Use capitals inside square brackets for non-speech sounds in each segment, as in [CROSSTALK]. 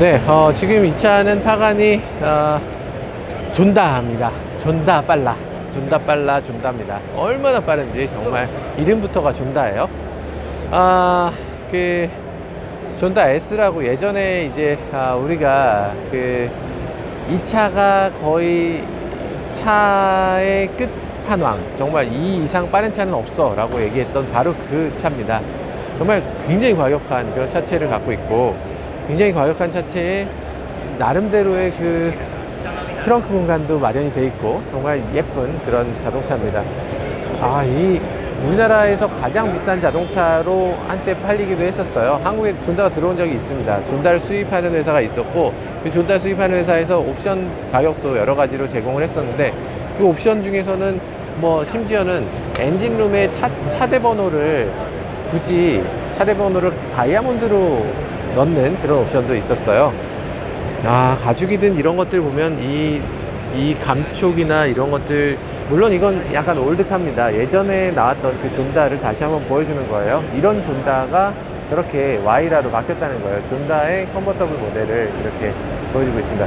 네, 어, 지금 이 차는 파간이 어, 존다입니다. 존다 빨라. 존다 빨라, 존다입니다. 얼마나 빠른지 정말 이름부터가 존다예요. 아, 그 존다 S라고 예전에 이제 아, 우리가 그 이 차가 거의 차의 끝판왕 정말 이 이상 빠른 차는 없어 라고 얘기했던 바로 그 차입니다 정말 굉장히 과격한 그런 차체를 갖고 있고 굉장히 과격한 차체에 나름대로의 그 트렁크 공간도 마련이 돼 있고 정말 예쁜 그런 자동차입니다 아 이 우리나라에서 가장 비싼 자동차로 한때 팔리기도 했었어요. 한국에 존다가 들어온 적이 있습니다. 존다를 수입하는 회사가 있었고, 그 존다 수입하는 회사에서 옵션 가격도 여러 가지로 제공을 했었는데, 그 옵션 중에서는 뭐 심지어는 엔진룸에 차, 차대 번호를 굳이 차대 번호를 다이아몬드로 넣는 그런 옵션도 있었어요. 아, 가죽이든 이런 것들 보면 이, 이 감촉이나 이런 것들, 물론 이건 약간 올드탑니다. 예전에 나왔던 그 존다를 다시 한번 보여주는 거예요. 이런 존다가 저렇게 와이라로 바뀌었다는 거예요. 존다의 컨버터블 모델을 이렇게 보여주고 있습니다.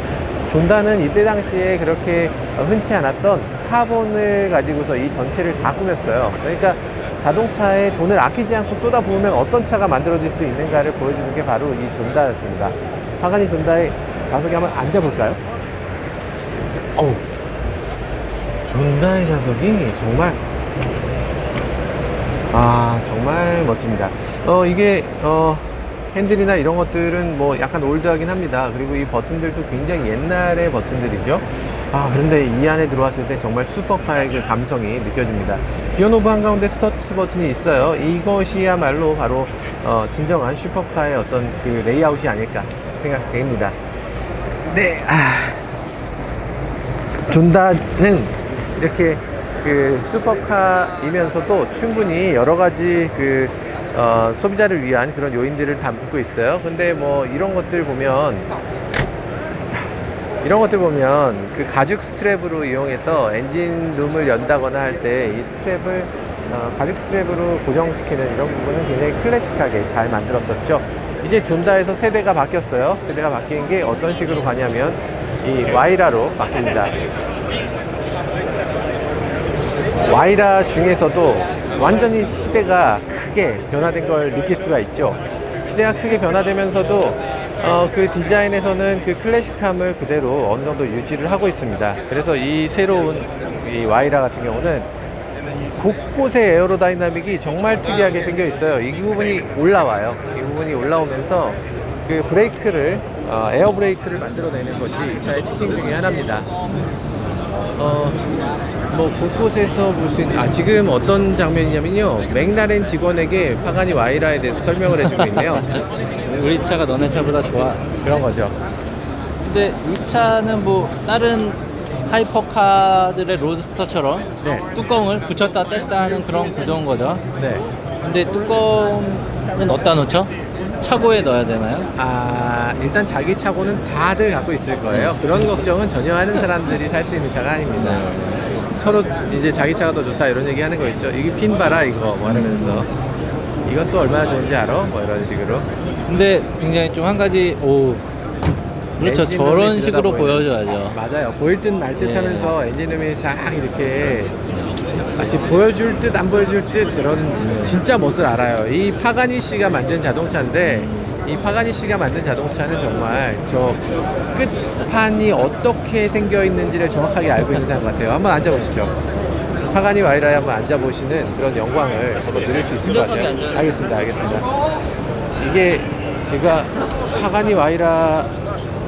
존다는 이때 당시에 그렇게 흔치 않았던 카본을 가지고서 이 전체를 다 꾸몄어요. 그러니까 자동차에 돈을 아끼지 않고 쏟아부으면 어떤 차가 만들어질 수 있는가를 보여주는 게 바로 이 존다였습니다. 파가니 존다의 좌석에 한번 앉아볼까요? 어우, 존다의 좌석이 정말 아 정말 멋집니다. 어 이게 어 핸들이나 이런 것들은 뭐 약간 올드하긴 합니다. 그리고 이 버튼들도 굉장히 옛날의 버튼들이죠. 아 그런데 이 안에 들어왔을 때 정말 슈퍼카의 그 감성이 느껴집니다. 기어 노브 한가운데 스타트 버튼이 있어요. 이것이야말로 바로 어, 진정한 슈퍼카의 어떤 그 레이아웃이 아닐까 생각됩니다. 네. 아. 존다는 이렇게 그 슈퍼카이면서도 충분히 여러 가지 그 어, 소비자를 위한 그런 요인들을 담고 있어요. 근데 뭐 이런 것들 보면 이런 것들 보면 그 가죽 스트랩으로 이용해서 엔진 룸을 연다거나 할 때 이 스트랩을 어, 가죽 스트랩으로 고정시키는 이런 부분은 굉장히 클래식하게 잘 만들었었죠. 이제 존다에서 세대가 바뀌었어요. 세대가 바뀐 게 어떤 식으로 가냐면 이 와이라로 바뀝니다. 와이라 중에서도 완전히 시대가 크게 변화된 걸 느낄 수가 있죠. 시대가 크게 변화되면서도 어, 그 디자인에서는 그 클래식함을 그대로 어느 정도 유지를 하고 있습니다. 그래서 이 새로운 이 와이라 같은 경우는 곳곳에 에어로다이나믹이 정말 특이하게 생겨 있어요. 이 부분이 올라와요. 이 부분이 올라오면서 그 브레이크를 어, 에어 브레이크를 만들어내는 것이 이 차의 특징 중에 하나입니다. 어, 뭐 곳곳에서 볼 수 있는 아 지금 어떤 장면이냐면요 맥라렌 직원에게 파가니 와이라에 대해서 설명을 해주고 있네요 [LAUGHS] 우리 차가 너네 차보다 좋아. 그런 거죠 근데 이 차는 뭐 다른 하이퍼카들의 로드스터처럼 네. 뚜껑을 붙였다 뗐다 하는 그런 구조인 거죠. 네. 근데 뚜껑은 어디다 놓죠? 차고에 넣어야 되나요? 아 일단 자기 차고는 다들 갖고 있을 거예요 그런 걱정은 전혀 하는 사람들이 살 수 있는 차가 아닙니다 서로 이제 자기 차가 더 좋다 이런 얘기 하는 거 있죠 이게 핀 봐라 이거 뭐 이러면서 이건 또 얼마나 좋은지 알아? 뭐 이런 식으로 근데 굉장히 좀 한 가지 오 그렇죠 엔진 저런 식으로 들여다보이는- 보여줘야죠. 맞아요. 보일 듯 말 듯 예. 하면서 엔진음이 싹 이렇게 마치 보여줄 듯 안 보여줄 듯 저런 진짜 멋을 알아요. 이 파가니 씨가 만든 자동차인데 이 파가니 씨가 만든 자동차는 정말 저 끝판이 어떻게 생겨 있는지를 정확하게 알고 있는 사람 같아요. 한번 앉아보시죠. 파가니 와이라에 한번 앉아보시는 그런 영광을 한번 누릴 수 있을 것 같아요. 알겠습니다. 알겠습니다. 이게 제가 파가니 와이라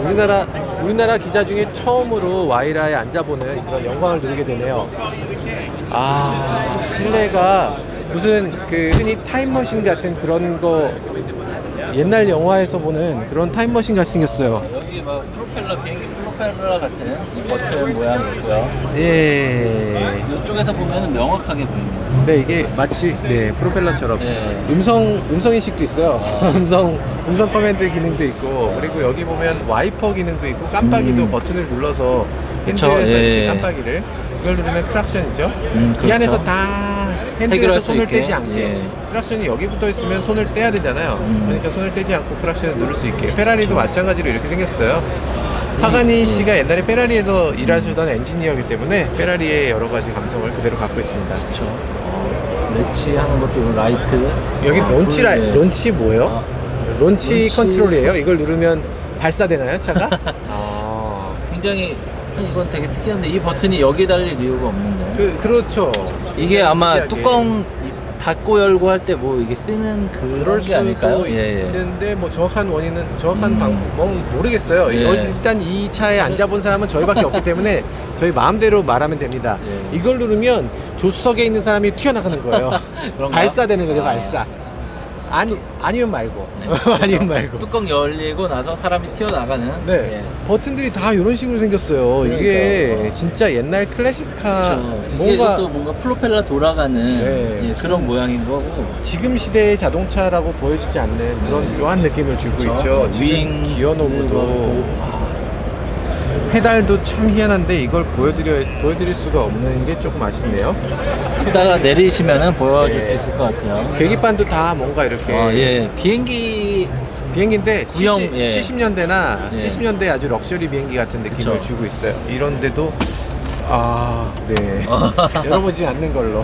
우리나라 우리나라 기자 중에 처음으로 와이라에 앉아보는 그런 영광을 누리게 되네요. 아 실내가 무슨 그 흔히 타임머신 같은 그런 거 옛날 영화에서 보는 그런 타임머신 같이 생겼어요. 여기 막 프로펠러 비행기 프로펠러 같은 이 버튼 모양이 있고요. 예. 이쪽에서 보면 명확하게 보입니다. 네 이게 마치 네 프로펠러처럼 네. 음성 음성 인식도 있어요. 아. [LAUGHS] 음성 음성 커맨드 기능도 있고 그리고 여기 보면 와이퍼 기능도 있고 깜빡이도 음. 버튼을 눌러서 핸들에서 이렇게 예. 깜빡이를 이걸 누르면 크락션이죠. 음, 이 그렇죠. 안에서 다 핸들에서 손을. 떼지 않게 예. 크락션이 여기 붙어 있으면 손을 떼야 되잖아요. 음. 그러니까 손을 떼지 않고 크락션을 누를 수 있게. 페라리도 그렇죠. 마찬가지로 이렇게 생겼어요. 파가니 음. 씨가 옛날에 페라리에서 일하시던 엔지니어이기 때문에 페라리의 여러 가지 감성을 그대로 갖고 있습니다. 그렇죠. 어, 매치 하는 것도 라이트. 여기 아, 론치 라 네. 론치 뭐예요? 아, 론치, 론치 컨트롤이에요. 이걸 누르면 발사되나요, 차가? [LAUGHS] 아. 굉장히 이건 되게 특이한데 이 버튼이 여기 달릴 이유가 없는데. 그 그렇죠. 이게 아마 특이하게. 뚜껑 닫고 열고 할 때 뭐 이게 쓰는 그런 게 아닐까요? 예, 예. 있는데 뭐 정확한 원인은 정확한 음. 방법은 모르겠어요. 예. 어, 일단 이 차에 앉아본 사람은 저희밖에 없기 때문에 [LAUGHS] 저희 마음대로 말하면 됩니다. 예. 이걸 누르면 조수석에 있는 사람이 튀어나가는 거예요. [LAUGHS] 그런가요? 발사되는 거죠, 아. 발사. 아니 아니면 말고 네. [LAUGHS] 아니면 말고. 뚜껑 열리고 나서 사람이 튀어나가는. 네. 예. 버튼들이 다 이런 식으로 생겼어요. 이게 그러니까요. 진짜 옛날 클래식카 그렇죠. 뭔가 이게도 뭔가 플로펠러 돌아가는 네, 예, 무슨- 그런 모양인 거고. 지금 시대의 자동차라고 보여주지 않는 그런 묘한 느낌을 주고 그렇죠. 있죠. 지금 윙 기어 노브도 도- 아, 페달도 참 희한한데 이걸 보여드려 보여드릴 수가 없는 게 조금 아쉽네요. 이따가 내리시면은 보여줄 네. 수 있을 것 같아요. 계기판도 다 뭔가 이렇게 아, 예. 비행기 비행기인데 구형, 70, 예. 70년대나 예. 70년대 아주 럭셔리 비행기 같은 느낌을 그쵸. 주고 있어요. 이런데도 아, 네. [LAUGHS] 열어보지 않는 걸로.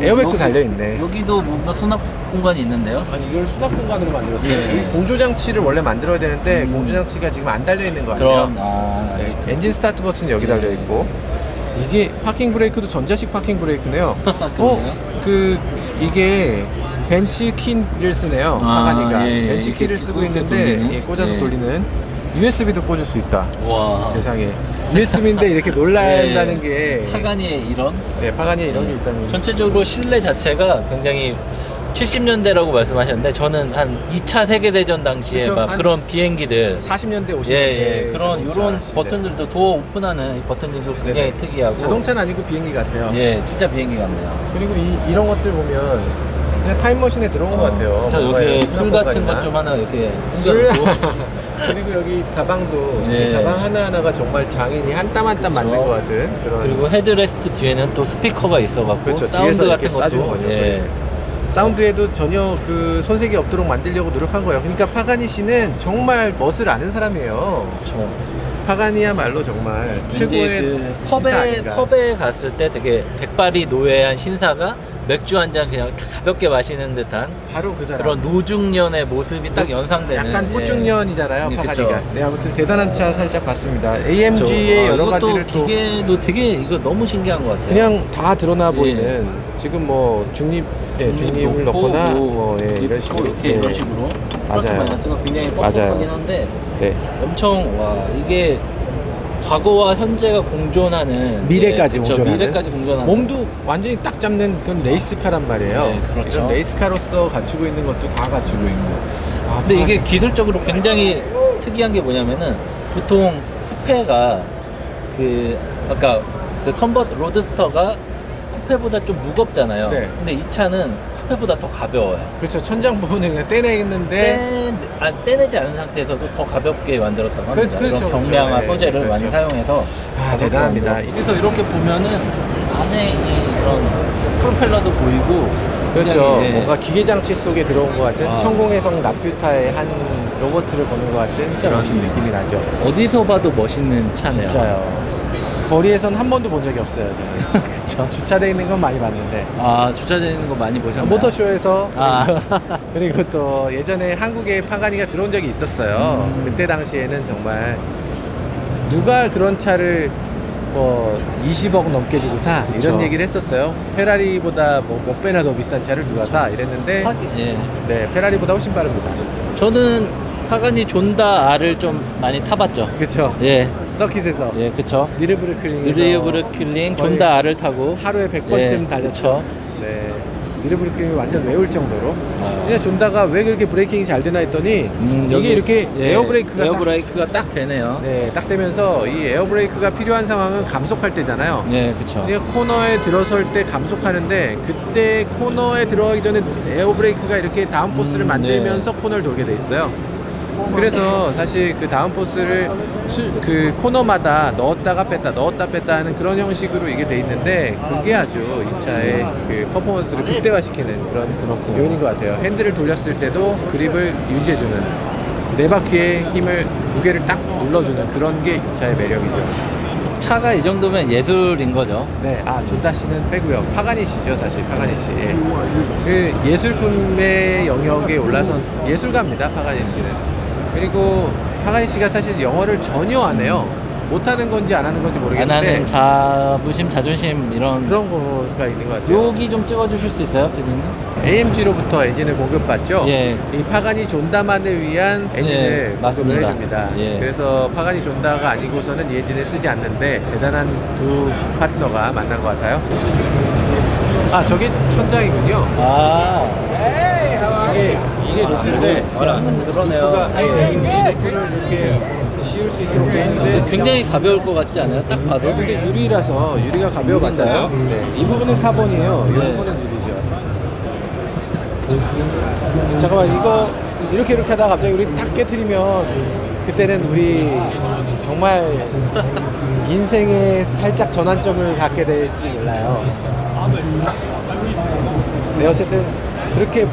예. 에어백도 여기- 달려 있네. 여기도 뭔가 수납 공간이 있는데요. 아니 이걸 수납 공간으로 만들었어요. 예. 여기 공조 장치를 원래 만들어야 되는데 음. 공조 장치가 지금 안 달려 있는 거 같아요. 그런 아, 네, 엔진 스타트 버튼이 여기 네. 달려 있고 이게 파킹 브레이크도 전자식 파킹 브레이크네요. [LAUGHS] 어. 그 이게 벤치 키를 쓰네요. 아, 파가니가 예, 예. 벤치 이렇게 키를 쓰고 있는데 돌리는? 예, 꽂아서 예. 돌리는 USB도 꽂을 수 있다. 와. 세상에 USB인데 이렇게 놀라야 [LAUGHS] 예. 한다는 게 파가니의 이런 네, 파가니에 이런 게 있다는 전체적으로 실내 자체가 굉장히 70년대라고 말씀하셨는데 저는 한 2차 세계 대전 당시에 그쵸, 막 한 그런 비행기들 40년대 50년대 예, 예. 그런 이런 시대. 버튼들도 도어 오픈하는 이 버튼들도 굉장히 네네. 특이하고 자동차는 아니고 비행기 같아요. 예, 진짜 비행기 같네요. 그리고 이, 이런 것들 보면 그냥 타임머신에 들어온 것 같아요. 저 뭔가 여기 술 같은. 것 좀 하나 이렇게 술 숨겨놓고 [LAUGHS] 그리고 여기 가방도 예. 이 가방 하나 하나가 정말 장인이 한 땀 한 땀. 만든 것 같은 그런 그리고 헤드레스트 뒤에는 또 스피커가 있어갖고 그렇죠. 사운드 뒤에서 이렇게 같은 쏴주는 것도 거죠, 예. 사운드에도 전혀 그 손색이 없도록 만들려고 노력한 거예요. 그러니까 파가니 씨는 정말 멋을 아는 사람이에요. 그렇죠. 파가니야말로 정말 왠지 최고의 그 신사 펍에 아닌가. 펍에 갔을 때 되게 백발이 노예한 신사가 맥주 한 잔 그냥 가볍게 마시는 듯한 바로 그 사람. 그런 노중년의 모습이 딱 연상되는 약간 예. 꽃중년이잖아요, 예, 파가니가. 그쵸. 네, 아무튼 대단한 차 살짝 봤습니다. AMG의 아, 여러 이것도 가지를 또 기계도 되게 이거 너무 신기한 것 같아요. 그냥 다 드러나 예. 보이는 지금 뭐 중립 예, 중립을 놓고 넣거나 뭐뭐 예, 이런 식으로 이렇게 예. 이런 식으로 플러스 맞아요. 마이너스가 굉장히 맞아요. 뻑뻑하긴 한데 네. 엄청 와 이게 과거와 현재가 공존하는 미래까지 예, 그쵸, 공존하는 미래까지 공존하는 몸도 완전히 딱 잡는 그런 레이스카란 말이에요. 네, 그렇죠. 이런 레이스카로서 갖추고 있는 것도 다 갖추고 있고. 아, 근데 파- 이게 기술적으로 굉장히 특이한 게 뭐냐면은 보통 쿠페가 그 아까 그 컨버트 로드스터가 쿠페보다 좀 무겁잖아요. 네. 근데 이 차는 쿠페보다 더 가벼워요. 그렇죠. 천장 부분을 그냥 떼내는데 떼, 아, 떼내지 않은 상태에서도 더 가볍게 만들었다고 합니다. 그렇죠, 이런 그렇죠. 네, 소재를 그렇죠. 많이 사용해서 아, 가볍게 대단합니다. 만들었고. 그래서 이렇게 보면은 안에 이 이런 프로펠러도 보이고 그렇죠. 굉장히, 예, 뭔가 기계 장치 속에 들어온 것 같은 아. 천공해성 라퓨타의 한 로버트를 보는 것 같은 그런 멋있네요. 느낌이 나죠. 어디서 봐도 멋있는 차네요. 진짜요. 거리에선 한 번도 본 적이 없어요. 저는. [LAUGHS] 그렇죠. 주차돼 있는 건 많이 봤는데 아 주차되어 있는 거 많이 보셨나요? 모터쇼에서 아. [LAUGHS] 그리고 또 예전에 한국에 파가니가 들어온 적이 있었어요. 음. 그때 당시에는 정말 누가 그런 차를 뭐 20억 넘게 주고 사 이런 그쵸. 얘기를 했었어요. 페라리보다 뭐 몇 배나 더 비싼 차를 누가 사 이랬는데 하긴, 예. 네 페라리보다 훨씬 빠릅니다. 저는 파가니 존다 R을 좀 많이 타봤죠. 그렇죠. 예, 서킷에서 예, 그쵸. 니르브르클링에서 느르브르킬링 거의 존다 R을 타고 하루에 100번쯤 예, 달렸죠. 네. 니르브르클링이 완전 외울 정도로. 아. 그냥 존다가 왜 그렇게 브레이킹이 잘 되나 했더니 음, 이게 여기, 이렇게 예, 에어 브레이크가 에어 딱 브레이크가 딱 되네요. 네, 딱 되면서 이 에어 브레이크가 필요한 상황은 감속할 때잖아요. 예, 그쵸. 그러니까 코너에 들어설 때 감속하는데 그때 코너에 들어가기 전에 에어 브레이크가 이렇게 다운 포스를 음, 만들면서 코너를 돌게 돼 있어요. 그래서 사실 그 다운포스를 수- 그 코너마다 넣었다가 뺐다 넣었다 뺐다 하는 그런 형식으로 이게 돼 있는데 그게 아주 이 차의 그 퍼포먼스를 극대화시키는 그런 요인인 것 같아요. 핸들을 돌렸을 때도 그립을 유지해주는 네 바퀴의 힘을 무게를 딱 눌러주는 그런 게 이 차의 매력이죠. 차가 이 정도면 예술인 거죠. 네, 아 존다 씨는 빼고요. 파가니 씨죠, 사실 파가니 씨. 그 예술품의 영역에 올라선 예술가입니다, 파가니 씨는. 그리고 파가니 씨가 사실 영어를 전혀 안 해요. 못하는 건지 안 하는 건지 안 모르겠는데 하는 자부심, 자존심 이런. 그런 거가 있는 것 같아요. 여기 좀 찍어주실 수 있어요, 피디님? AMG로부터 엔진을 공급받죠. 예. 이 파가니 존다만을 위한 엔진을 예, 공급을 맞습니다. 해줍니다. 예. 그래서 파가니 존다가 아니고서는 이 엔진을 쓰지 않는데 대단한 두 파트너가 만난 것 같아요. 아 저기 천장이군요. 아, 이게 로트인데 그러네요. 이 로트를 이렇게 씌울 수 있도록 돼 있는데 굉장히 가벼울 것 같지 않아요? 딱 봐도. 근데 유리라서 유리가 가벼워봤잖아요. 네, 이 부분은 카본이에요. 이 네. 부분은 유리죠. 잠깐만 이거 이렇게 이렇게 하다가 갑자기 우리 딱 깨트리면 그때는 우리 정말 [LAUGHS] 인생에 살짝 전환점을 갖게 될지 몰라요. 네 어쨌든 그렇게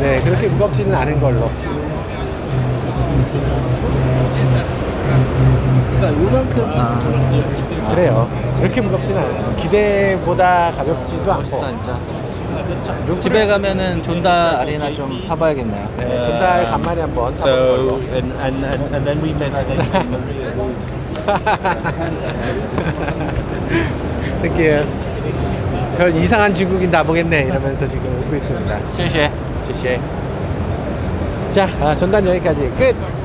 네 그렇게 무겁지는 않은 걸로. 그러니까 요만큼. 아, 그래요. 그렇게 무겁지는 않아요. 기대보다 가볍지도 않고. 진짜. 자, 루프를- 집에 가면은 존다 아리나 좀 타봐야겠네요. 네, 전달 간만에 한번 타보는 So 걸로. and and and, and then we met. [LAUGHS] 땡큐. 별 이상한 중국인 나보겠네 이러면서 지금 웃고 있습니다. 쉐 자, 아, 전단 여기까지 끝.